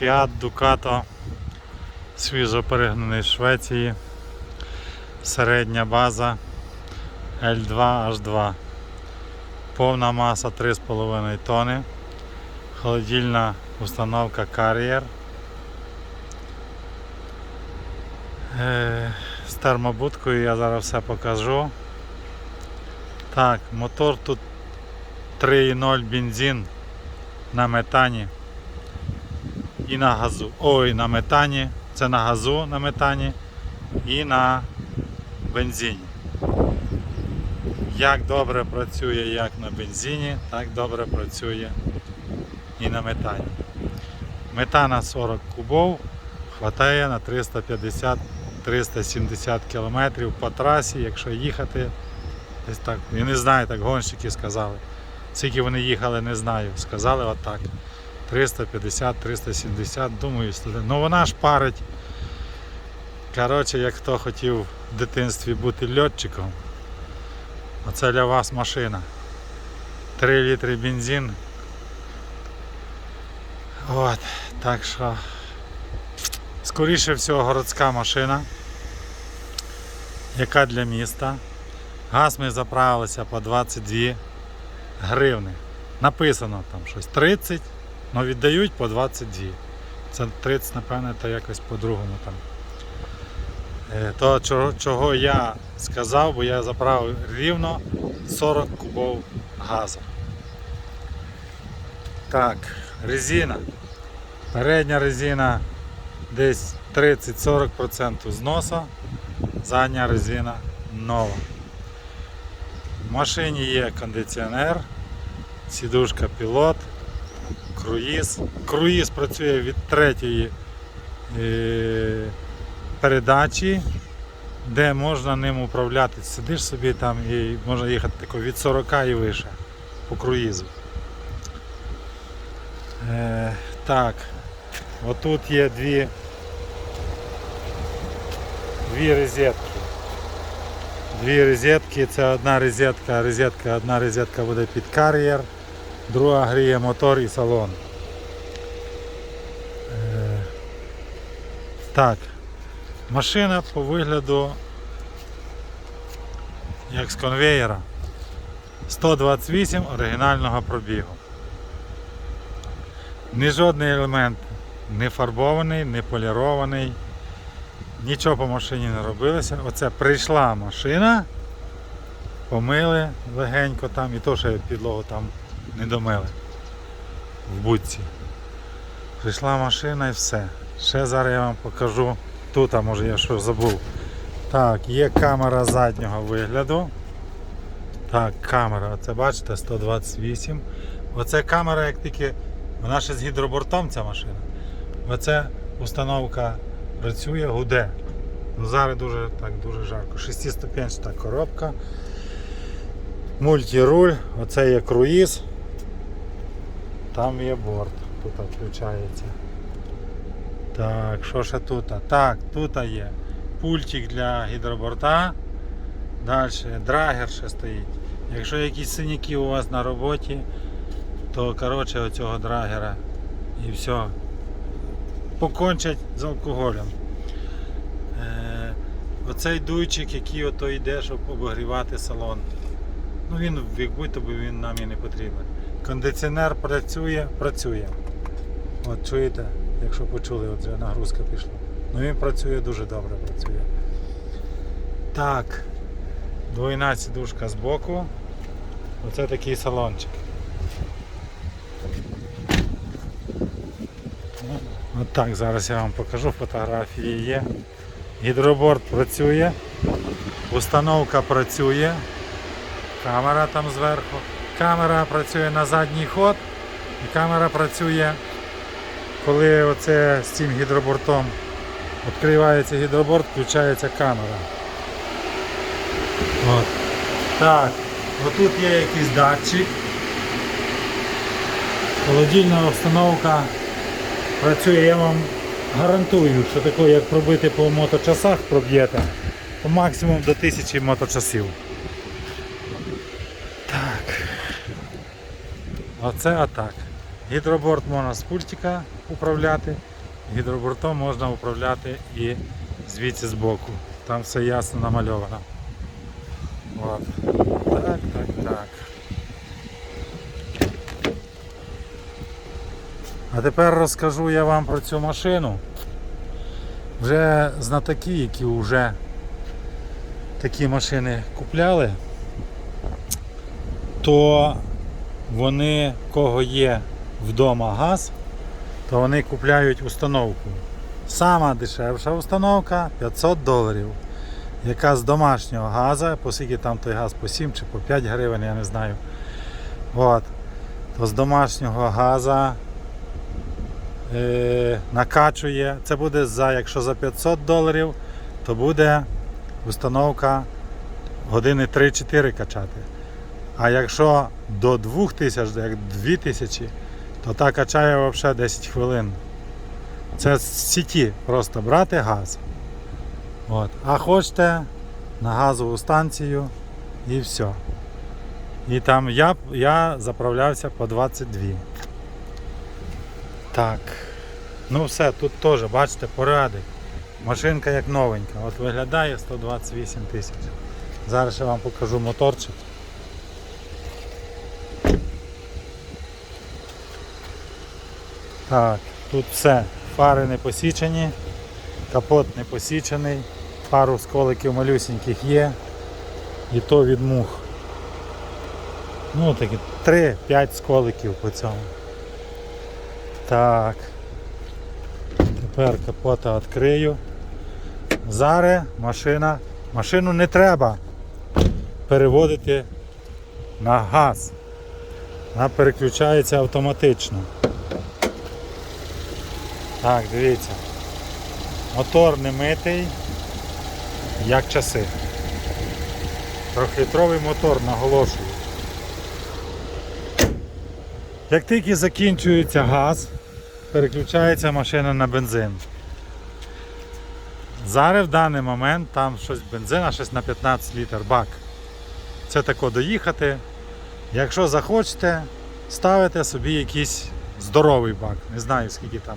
Fiat Ducato свіжо перегнаний з Швеції. Середня база L2H2. Повна маса 3,5 тони. Холодильна установка Carrier. Е, З термобудкою я зараз все покажу. Так, мотор тут 3.0 бензин на метані і на газу. Ой, на метані. Це на газу на метані і на бензині. Як добре працює як на бензині, так добре працює і на метані. Метана 40 кубов хватає на 350-370 км по трасі, якщо їхати. Десь так, я не знаю, так гонщики сказали. Скільки вони їхали, не знаю. Сказали отак. 350-370, думаю, студи- ну вона ж парить. Коротше, як хто хотів в дитинстві бути льотчиком, оце для вас машина. 3 літри бензин. От, так що, скоріше всього, городська машина, яка для міста. Газ ми заправилися по 22 гривни. Написано там щось 30, але віддають по 22. Це 30, напевне, то якось по-другому там. Е, То, чого, я сказав, бо я заправив рівно 40 кубов газу. Так, резина. Передня резина десь 30-40% зносу, задня резина нова. В машині є кондиціонер, сідушка пілот, круїз. Круїз працює від третьої е, передачі, де можна ним управляти. Сидиш собі там і можна їхати тако від 40 і вище по круїзу. Е, так, отут є дві, дві розетки. Дві розетки, це одна розетка, розетка, одна розетка буде під кар'єр, друга гріє мотор і салон. Е, Так, машина по вигляду як з конвеєра. 128 оригінального пробігу. Ні жодний елемент не фарбований, не полірований. Нічого по машині не робилося. Оце прийшла машина, помили легенько там і то, що підлогу там не домили в будці. Прийшла машина і все. Ще зараз я вам покажу. Тут, а може я що забув. Так, є камера заднього вигляду. Так, камера, оце бачите, 128. Оце камера, як тільки, вона ще з гідробортом ця машина. Оце установка працює, гуде. Ну, зараз дуже так дуже жарко. Шестиступенчата коробка. Мультируль, оце є круїз. Там є борт, тут включається. Так, що ще тут? Так, тут є пультик для гідроборта. Далі драгер ще стоїть. Якщо якісь синяки у вас на роботі, то коротше оцього драгера і все. Покончать з алкоголем. Е, оцей дуйчик, який ото йде, щоб обогрівати салон. Ну він як будь-то він нам і не потрібен. Кондиціонер працює, працює. От чуєте, якщо почули, от вже нагрузка пішла. Ну він працює дуже добре працює. Так, двойна сідушка збоку. Оце такий салончик. От так, зараз я вам покажу, фотографії є. Гідроборд працює, установка працює, камера там зверху. Камера працює на задній ход і камера працює, коли оце з цим гідробортом відкривається гідроборд, включається камера. От. Так, отут є якийсь датчик. Холодильна установка працює, я вам гарантую, що таке, як пробити по моточасах проб'єте, то максимум до 1000 моточасів. Оце атак. Гідроборт можна з пультика управляти, гідробортом можна управляти і звідси збоку. Там все ясно намальовано. От. Так, так, так. А тепер розкажу я вам про цю машину. Вже знатоки, які вже такі машини купляли, то вони, кого є вдома газ, то вони купляють установку. Сама дешевша установка 500 доларів. Яка з домашнього газу, оскільки там той газ по 7 чи по 5 гривень, я не знаю. От. То з домашнього газу е, накачує. Це буде за, якщо за 500 доларів, то буде установка години 3-4 качати. А якщо до 2000, як 2000, то та качає взагалі 10 хвилин. Це з сіті просто брати газ. От. А хочете на газову станцію і все. І там я, я заправлявся по 22. Так. Ну все, тут теж, бачите, порядок. Машинка як новенька. От виглядає 128 тисяч. Зараз я вам покажу моторчик. Так, тут все. Фари не посічені, капот не посічений, пару сколиків малюсеньких є. І то від мух. Ну такі 3-5 сколиків по цьому. Так. Тепер капота відкрию. Зараз машина. Машину не треба переводити на газ. Вона переключається автоматично. Так, дивіться. Мотор не митий, як часи. Трьохлітровий мотор, наголошую. Як тільки закінчується газ, переключається машина на бензин. Зараз в даний момент там щось бензина, щось на 15 літр бак. Це тако доїхати. Якщо захочете, ставите собі якийсь здоровий бак. Не знаю скільки там.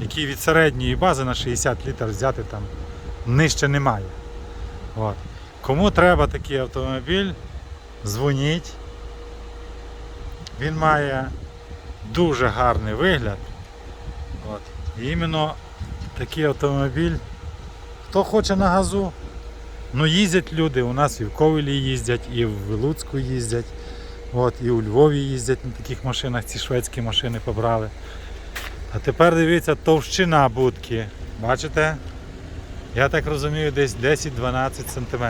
Який від середньої бази на 60 літр взяти там нижче немає. От. Кому треба такий автомобіль, дзвоніть. Він має дуже гарний вигляд. От. І іменно такий автомобіль. Хто хоче на газу, ну їздять люди, у нас і в Ковелі їздять, і в Луцьку їздять, от, і у Львові їздять на таких машинах, ці шведські машини побрали. А тепер дивіться товщина будки. Бачите? Я так розумію, десь 10-12 см.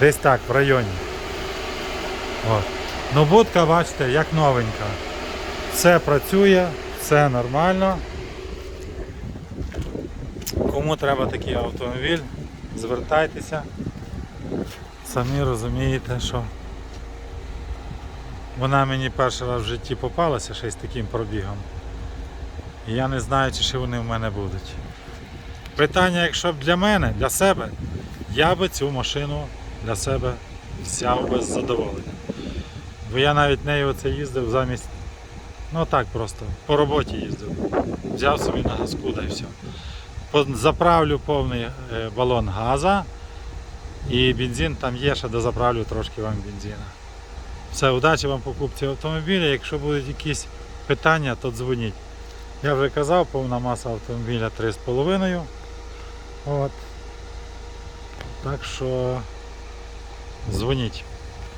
Десь так, в районі. От. Ну будка, бачите, як новенька. Все працює, все нормально. Кому треба такий автомобіль, звертайтеся. Самі розумієте, що вона мені перший раз в житті попалася ще з таким пробігом. І я не знаю, чи вони в мене будуть. Питання, якщо б для мене, для себе, я би цю машину для себе взяв би з задоволенням. Бо я навіть нею оце їздив замість. Ну так просто, по роботі їздив. Взяв собі на газку да і все. Заправлю повний е, балон газа і бензин там є, ще дозаправлю трошки вам бензина. Все, удачі вам покупці автомобіля. Якщо будуть якісь питання, то дзвоніть. Я вже казав, повна маса автомобіля 3,5. От. Так що дзвоніть.